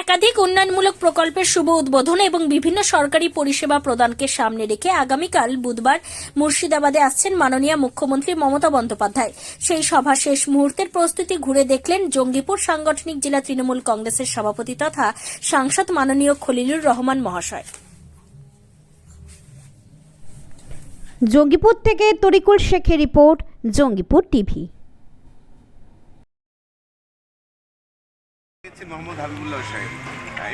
একাধিক উন্নয়নমূলক প্রকল্পের শুভ উদ্বোধন এবং বিভিন্ন সরকারি পরিষেবা প্রদানকে সামনে রেখে আগামীকাল বুধবার মুর্শিদাবাদে আসছেন মাননীয় মুখ্যমন্ত্রী মমতা বন্দ্যোপাধ্যায়। সেই সভা শেষ মুহূর্তের প্রস্তুতি ঘুরে দেখলেন জঙ্গিপুর সাংগঠনিক জেলা তৃণমূল কংগ্রেসের সভাপতি তথা সাংসদ মাননীয় খলিলুর রহমান মহাশয়। জঙ্গিপুর থেকে তরিকুল শেখের রিপোর্ট, জঙ্গিপুর টিভি। হচ্ছে মোহাম্মদ হাবিবুল্লাহ সাহেব।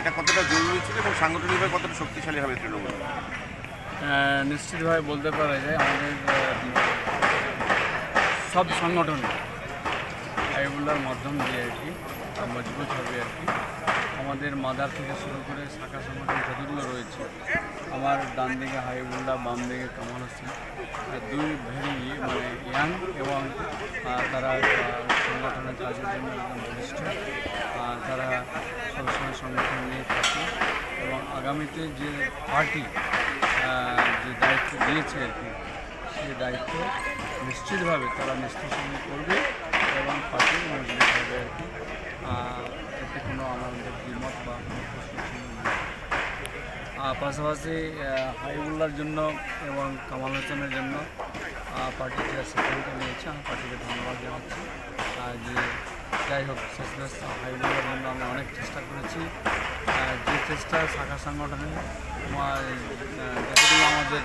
এটা কতটা জরুরি ছিল এবং সাংগঠনিকভাবে কতটা শক্তিশালী হবে তৃণমূল? নিশ্চিতভাবে বলতে পারা যায় আমাদের সব সংগঠন হাবিবুল্লাহর মাধ্যম দিয়ে আর কি মজবুত হবে আর কি। আমাদের মাদার থেকে শুরু করে শাখা সংগঠন যতগুলো রয়েছে, আমার ডান দিকে হাইবুল্লাহ বাম দিকে কামাল হোসেন দুই ভেরি মানে ইয়াং এবং তারা সংগঠনের কাজের জন্য একদম বলিষ্ঠ তারা সবসময় সংগঠন নিয়ে থাকে এবং আগামীতে যে পার্টি যে দায়িত্ব দিয়েছে আর কি সেই দায়িত্ব নিশ্চিতভাবে তারা নিষ্ঠার সঙ্গে করবে। এবং পার্টি আর কি এতে কোনো আমাদের বা পাশাপাশি হাইবুল্লার জন্য এবং কামাল হোসেনের জন্য পার্টি যে সিদ্ধান্ত নিয়েছে আমি পার্টিকে ধন্যবাদ জানাচ্ছি। যে যাই হোক শেষমেশ হাইবুল্লার জন্য আমি অনেক চেষ্টা করেছি। যে চেষ্টা শাখা সংগঠনের আমার, যতগুলো আমাদের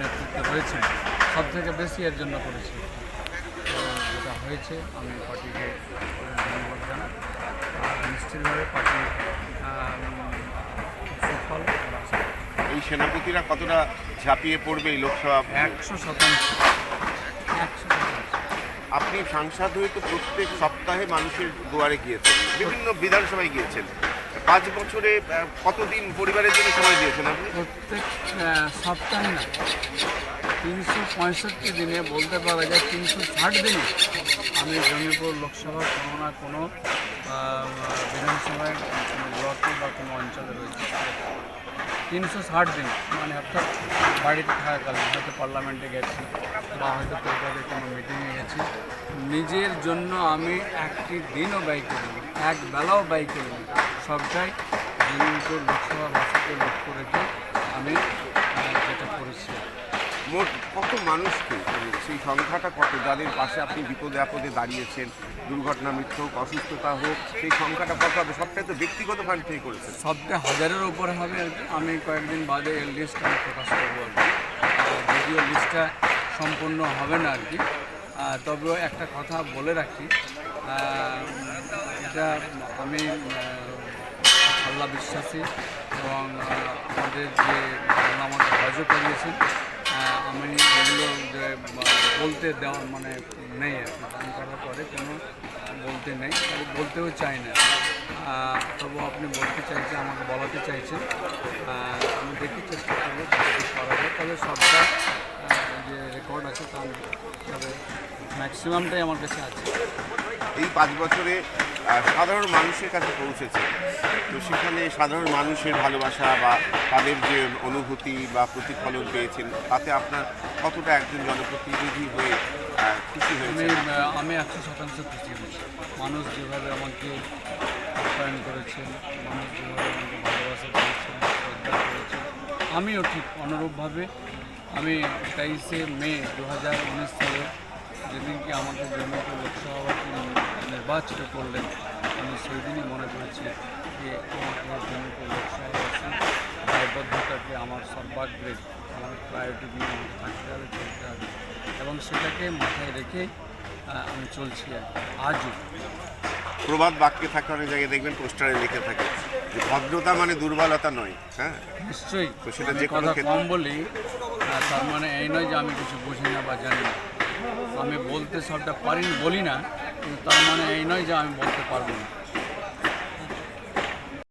নেতৃত্বে রয়েছে সব থেকে বেশি এর জন্য করেছি। যেটা হয়েছে আমি পার্টিকে ধন্যবাদ জানাই। নিশ্চিতভাবে পার্টি সুফল। এই সেনাপতিরা কতটা ঝাঁপিয়ে পড়বে এই লোকসভা? একশো শতাংশ। একশো আপনি সাংসদ হয়ে তো প্রত্যেক সপ্তাহে মানুষের দুয়ারে গিয়েছেন বিভিন্ন বিধানসভায় গিয়েছেন। পাঁচ বছরে কতদিন পরিবারের জন্য সময় দিয়েছেন আপনি? প্রত্যেক সপ্তাহে না তিনশো পঁয়ষট্টি দিনে বলতে পারা যায় তিনশো ষাট দিনে আমি জমিপুর লোকসভা কোনো না কোনো বিধানসভায় কোনো ব্লকে বা কোনো অঞ্চলে রয়েছে। তিনশো ষাট দিন মানে অর্থাৎ বাড়িতে থাকাকালীন, হয়তো পার্লামেন্টে গেছি বা হয়তো কলকাতায় কোনো মিটিংয়ে গেছি। নিজের জন্য আমি একটি দিনও ব্যয় করিনি, এক বেলাও ব্যয় করিনি। সবটাই জমিপুর লোকসভা বাসীকে লক্ষ্য রেখে আমি মোট কত মানুষকে? মানে সেই সংখ্যাটা কত? যাদের পাশে আপনি বিপদে আপদে দাঁড়িয়েছেন, দুর্ঘটনা মৃত্যু হোক, অসুস্থতা হোক, সেই সংখ্যাটা কত হবে? সবটাই তো ব্যক্তিগত ফান্ড থেকে করেছেন। সবটা হাজারের উপরে হবে আর কি। আমি কয়েকদিন বাদে এই লিস্ট আমি প্রকাশ করব আর কি। যদিও লিস্টটা সম্পূর্ণ হবে না আর কি। তবেও একটা কথা বলে রাখি। এটা আমি আল্লাহ বিশ্বাসী এবং আমাদের যে আমাকে সাহায্য করিয়েছেন আমি এগুলো যে বলতে দেওয়া মানে নেই আর কি, দান করার পরে কোনো বলতে নেই আমি বলতেও চাই না। তবু আপনি বলতে চাইছেন আমাকে বলাতে চাইছেন আমি দেখি চেষ্টা করব করা যায় তবে সবটা যে রেকর্ড আছে তার তবে ম্যাক্সিমামটাই আমার কাছে আছে। এই পাঁচ বছরে সাধারণ মানুষের কাছে পৌঁছেছে। তো সেখানে সাধারণ মানুষের ভালোবাসা বা তাদের যে অনুভূতি বা প্রতিফলন পেয়েছেন তাতে আপনার কতটা একজন জনপ্রতিনিধি হয়ে খুশি আমি হয়েছে আমি একশো শতাংশ খুশি হয়েছি। মানুষ যেভাবে আমাকে আপ্যায়ন করেছেন মানুষ যেভাবে আমাকে ভালোবাসা করেছেন শ্রদ্ধা করেছেন আমিও ঠিক অনুরূপভাবে আমি তেইশে মে দু হাজার উনিশ সালে যেদিনকে আমাকে জমিপুর লোকসভাবাসী নির্বাচিত করলেন আমি সেই দিনই মনে করেছি যে আমাকে জমিপুর লোকসভাবাসী দায়বদ্ধতাকে আমার সর্বাগ্রে আমার প্রায়োরিটি দিয়ে আমাকে থাকতে হবে চলতে হবে এবং সেটাকে মাথায় রেখে আমি চলছি আর আজও। প্রবাদ বাক্যে থাকে অনেক জায়গায় দেখবেন পোস্টারে লিখে থাকে যে ভদ্রতা মানে দুর্বলতা নয় হ্যাঁ? নিশ্চয়ই। তো সেটা যে কোনো কথা কম বলি আহ, তার মানে এই নয় যে আমি কিছু বুঝি না বা জানি না। আমি বলতে সবটা পারি বলি না কিন্তু তার মানে এই নয় যে আমি বলতে পারব না।